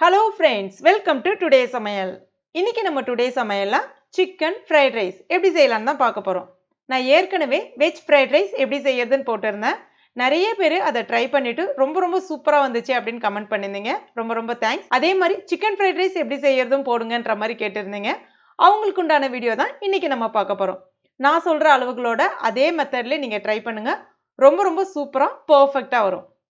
Hello friends welcome to today சமையல் இன்றைக்கி நம்ம டுடே சமையலில் சிக்கன் ஃப்ரைட் ரைஸ் எப்படி செய்யலான்னு தான் பார்க்க போகிறோம் நான் ஏற்கனவே வெஜ் ஃப்ரைட் ரைஸ் எப்படி செய்யறதுன்னு போட்டிருந்தேன். நிறைய பேர் அதை ட்ரை பண்ணிவிட்டு ரொம்ப ரொம்ப சூப்பராக வந்துச்சு அப்படின்னு கமெண்ட் பண்ணியிருந்தீங்க. ரொம்ப ரொம்ப தேங்க்ஸ் அதே மாதிரி சிக்கன் ஃப்ரைட் ரைஸ் எப்படி செய்யறதும் போடுங்கன்ற மாதிரி கேட்டிருந்தீங்க. அவங்களுக்கு உண்டான வீடியோ தான் இன்றைக்கி நம்ம பார்க்க போகிறோம் நான் சொல்கிற அளவுகளோட அதே மெத்தட்லேயே நீங்கள் ட்ரை பண்ணுங்கள் ரொம்ப ரொம்ப சூப்பராக பர்ஃபெக்டாக வரும்.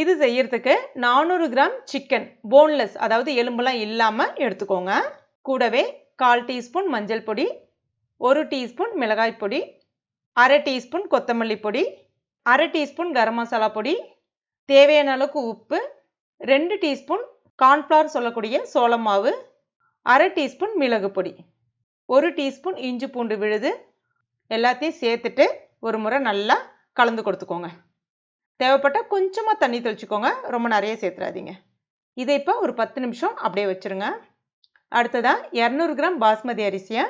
இது செய்யறதுக்கு நானூறு கிராம் சிக்கன் போன்லெஸ் அதாவது எலும்புலாம் இல்லாமல் எடுத்துக்கோங்க. கூடவே கால் டீஸ்பூன் மஞ்சள் பொடி ஒரு டீஸ்பூன் மிளகாய் பொடி அரை டீஸ்பூன் கொத்தமல்லி பொடி அரை டீஸ்பூன் கரம் மசாலா பொடி தேவையான அளவுக்கு உப்பு ரெண்டு டீஸ்பூன் கார்ன்ஃப்ளவர் சொல்லக்கூடிய சோளம் மாவு அரை டீஸ்பூன் மிளகு பொடி ஒரு டீஸ்பூன் இஞ்சி பூண்டு விழுது எல்லாத்தையும் சேர்த்துட்டு ஒரு முறை நல்லா கலந்து கொடுத்துக்கோங்க. தேவைப்பட்டால் கொஞ்சமாக தண்ணி தெளிச்சுக்கோங்க. ரொம்ப நிறைய சேர்த்துறாதீங்க. இதை இப்போ ஒரு பத்து நிமிஷம் அப்படியே வச்சுருங்க. அடுத்ததாக இரநூறு கிராம் பாஸ்மதி அரிசியை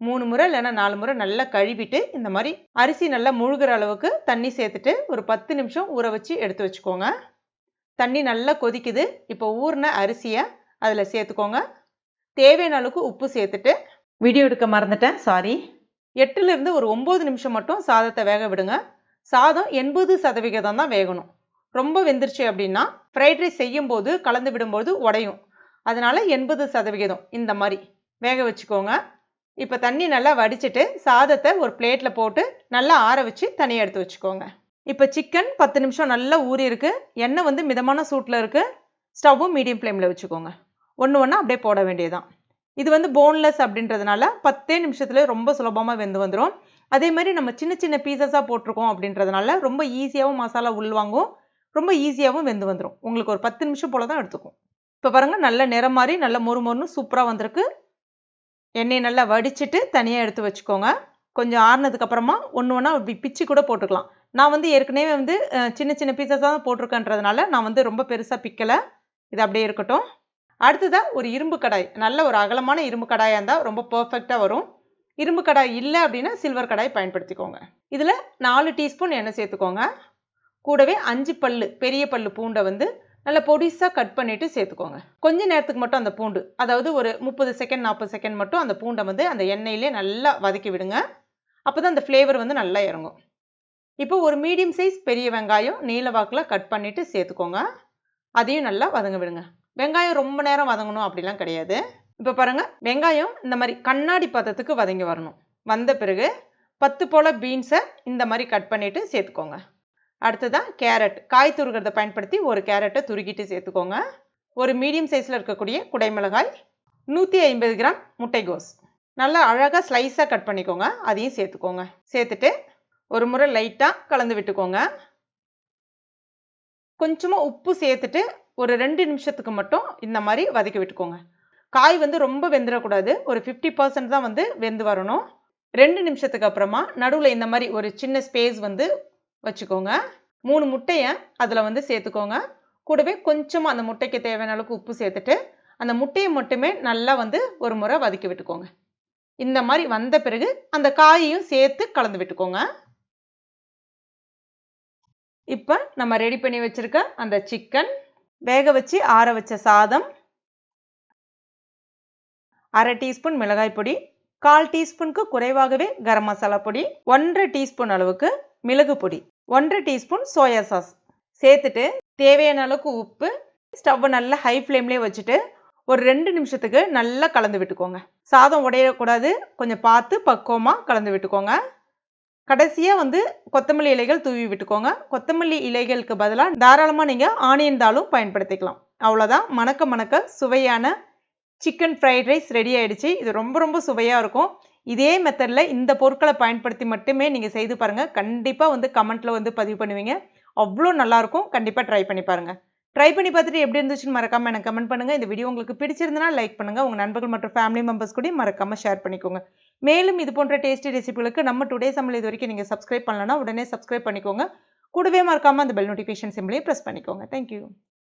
மூணு முறை இல்லைன்னா நாலு முறை நல்லா கழுவிட்டு இந்த மாதிரி அரிசி நல்லா முழுகிற அளவுக்கு தண்ணி சேர்த்துட்டு ஒரு பத்து நிமிஷம் ஊற வச்சு எடுத்து வச்சுக்கோங்க. தண்ணி நல்லா கொதிக்குது. இப்போ ஊறின அரிசியை அதில் சேர்த்துக்கோங்க. தேவையான அளவுக்கு உப்பு சேர்த்துட்டு வீடியோ எடுக்க மறந்துட்டேன். சாரி எட்டுலேருந்து ஒரு ஒம்பது நிமிஷம் மட்டும் சாதத்தை வேக விடுங்க. சாதம் எண்பது சதவிகிதம் தான் வேகணும். ரொம்ப வெந்துருச்சு அப்படின்னா ஃப்ரைட் ரைஸ் செய்யும்போது கலந்து விடும்போது உடையும். அதனால் எண்பது சதவிகிதம் இந்த மாதிரி. வேக வச்சுக்கோங்க. இப்போ தண்ணி நல்லா வடிச்சிட்டு சாதத்தை ஒரு பிளேட்டில் போட்டு நல்லா ஆற வச்சு தனியாக எடுத்து வச்சுக்கோங்க. இப்போ சிக்கன் பத்து நிமிஷம் நல்லா ஊறி இருக்கு. எண்ணெய் வந்து மிதமான சூட்டில் இருக்குது ஸ்டவ்வும் மீடியம் ஃப்ளேமில் வச்சுக்கோங்க. ஒன்று ஒன்றா அப்படியே போட வேண்டியதுதான். இது வந்து போன்லெஸ் அப்படின்றதுனால பத்தே நிமிஷத்தில் ரொம்ப சுலபமாக வெந்து வந்துடும் அதே மாதிரி நம்ம சின்ன சின்ன பீசஸாக போட்டிருக்கோம் அப்படின்றதுனால ரொம்ப ஈஸியாகவும் மசாலா உள்வாங்கும் ரொம்ப ஈஸியாகவும் வெந்து வந்துடும் உங்களுக்கு ஒரு பத்து நிமிஷம் போல் தான் எடுத்துக்கும். இப்போ பாருங்கள் நல்ல நிறம் மாதிரி நல்ல மொறு மொறுன்னு சூப்பராக வந்திருக்கு. எண்ணெயை நல்லா வடிச்சிட்டு தனியாக எடுத்து வச்சுக்கோங்க. கொஞ்சம் ஆறுனதுக்கப்புறமா ஒன்று ஒன்றா இப்படி பிச்சு கூட போட்டுக்கலாம். நான் வந்து ஏற்கனவே வந்து சின்ன சின்ன பீசஸாக தான் போட்டிருக்கேன்றதுனால நான் வந்து ரொம்ப பெருசாக பிக்கலை. இது அப்படியே இருக்கட்டும். அடுத்ததாக ஒரு இரும்பு கடாய். நல்ல ஒரு அகலமான இரும்பு கடாயாக இருந்தால் ரொம்ப பர்ஃபெக்டாக வரும். இரும்பு கடாய் இல்லை அப்படின்னா சில்வர் கடாய் பயன்படுத்திக்கோங்க. இதில் நாலு டீஸ்பூன் எண்ணெய் சேர்த்துக்கோங்க. கூடவே அஞ்சு பல்லு பெரிய பல்லு பூண்டை வந்து நல்லா பொடிசாக கட் பண்ணிவிட்டு சேர்த்துக்கோங்க. கொஞ்ச நேரத்துக்கு மட்டும் அந்த பூண்டு அதாவது ஒரு முப்பது செகண்ட் நாற்பது செகண்ட் மட்டும் அந்த பூண்டை வந்து அந்த எண்ணெயிலே நல்லா வதக்கி விடுங்க. அப்போ தான் அந்த ஃப்ளேவர் வந்து நல்லா இறங்கும். இப்போ ஒரு மீடியம் சைஸ் பெரிய வெங்காயம் நீல வாக்கில் கட் பண்ணிவிட்டு சேர்த்துக்கோங்க. அதையும் நல்லா வதங்க விடுங்க. வெங்காயம் ரொம்ப நேரம் வதங்கணும் அப்படிலாம் கிடையாது. இப்போ பாருங்கள் வெங்காயம் இந்த மாதிரி கண்ணாடி பதத்துக்கு வதங்கி வரணும். வந்த பிறகு பத்து போல் பீன்ஸை இந்த மாதிரி கட் பண்ணிவிட்டு சேர்த்துக்கோங்க. அடுத்ததாக கேரட் காய் துருகிறத பயன்படுத்தி ஒரு கேரட்டை துருக்கிட்டு சேர்த்துக்கோங்க. ஒரு மீடியம் சைஸில் இருக்கக்கூடிய குடைமிளகாய் நூற்றி ஐம்பது கிராம் முட்டைகோஸ். நல்லா அழகாக ஸ்லைஸாக கட் பண்ணிக்கோங்க. அதையும் சேர்த்துக்கோங்க. சேர்த்துட்டு ஒரு முறை லைட்டாக கலந்து விட்டுக்கோங்க. கொஞ்சமாக உப்பு சேர்த்துட்டு ஒரு ரெண்டு நிமிஷத்துக்கு மட்டும் இந்த மாதிரி வதக்கி விட்டுக்கோங்க. காய் வந்து ரொம்ப வெந்துடக்கூடாது ஒரு ஃபிஃப்டி பர்சன்ட் தான் வந்து வெந்து வரணும். ரெண்டு நிமிஷத்துக்கு அப்புறமா நடுவில் இந்த மாதிரி ஒரு சின்ன ஸ்பேஸ் வந்து வச்சுக்கோங்க. மூணு முட்டையை அதில் வந்து சேர்த்துக்கோங்க. கூடவே கொஞ்சமாக அந்த முட்டைக்கு தேவையான அளவுக்கு உப்பு சேர்த்துட்டு அந்த முட்டையை மட்டுமே நல்லா வந்து ஒரு முறை வதக்கி விட்டுக்கோங்க. இந்த மாதிரி வந்த பிறகு அந்த காயையும் சேர்த்து கலந்து விட்டுக்கோங்க. இப்போ நம்ம ரெடி பண்ணி வச்சுருக்க அந்த சிக்கன் வேக வச்சு ஆற வச்ச சாதம் அரை டீஸ்பூன் மிளகாய் பொடி கால் டீஸ்பூனுக்கு குறைவாகவே கரம் மசாலா பொடி ஒன்றரை டீஸ்பூன் அளவுக்கு மிளகு பொடி ஒன்றரை டீஸ்பூன் சோயா சாஸ். சேர்த்துட்டு தேவையான அளவுக்கு உப்பு ஸ்டவ்வை நல்லா ஹை ஃப்ளேம்லேயே வச்சுட்டு ஒரு ரெண்டு நிமிஷத்துக்கு நல்லா கலந்து விட்டுக்கோங்க. சாதம் உடையக்கூடாது கொஞ்சம் பார்த்து பக்குவமாக கலந்து விட்டுக்கோங்க. கடைசியாக வந்து கொத்தமல்லி இலைகள் தூவி விட்டுக்கோங்க. கொத்தமல்லி இலைகளுக்கு பதிலாக தாராளமாக நீங்கள் ஆனியன் தாளும் பயன்படுத்திக்கலாம். அவ்வளோதான் மணக்க மணக்க சுவையான சிக்கன் ஃப்ரைட் ரைஸ் ரெடி ஆகிடுச்சு இது ரொம்ப ரொம்ப சுவையாக இருக்கும். இதே மெத்தடில் இந்த பொருட்களை பயன்படுத்தி மட்டுமே நீங்கள் செய்து பாருங்கள் கண்டிப்பாக வந்து கமெண்ட்டில் வந்து பதிவு பண்ணுவீங்க. அவ்வளோ நல்லாயிருக்கும் கண்டிப்பாக ட்ரை பண்ணி பாருங்கள் ட்ரை பண்ணி பார்த்துட்டு எப்படி இருந்துச்சுன்னு மறக்காமல் எனக்கு கமெண்ட் பண்ணுங்கள் இந்த வீடியோ உங்களுக்கு பிடிச்சிருந்தனா லைக் பண்ணுங்கள் உங்கள் நண்பர்கள் மற்றும் ஃபேமிலி மெம்பர்ஸ் கூட மறக்காமல் ஷேர் பண்ணிக்கோங்க. மேலும் இது போன்ற டேஸ்டி ரெசிபிகளுக்கு நம்ம டுடே சமையல் இது வரைக்கும் நீங்கள் சப்ஸ்கிரைப் பண்ணலன்னா உடனே சப்ஸ்கிரைப் பண்ணிக்கோங்க. கூடவே மறக்காமல் அந்த பெல் நோட்டிஃபிகேஷன் சிம்லையும் ப்ரெஸ் பண்ணிக்கோங்க. Thank you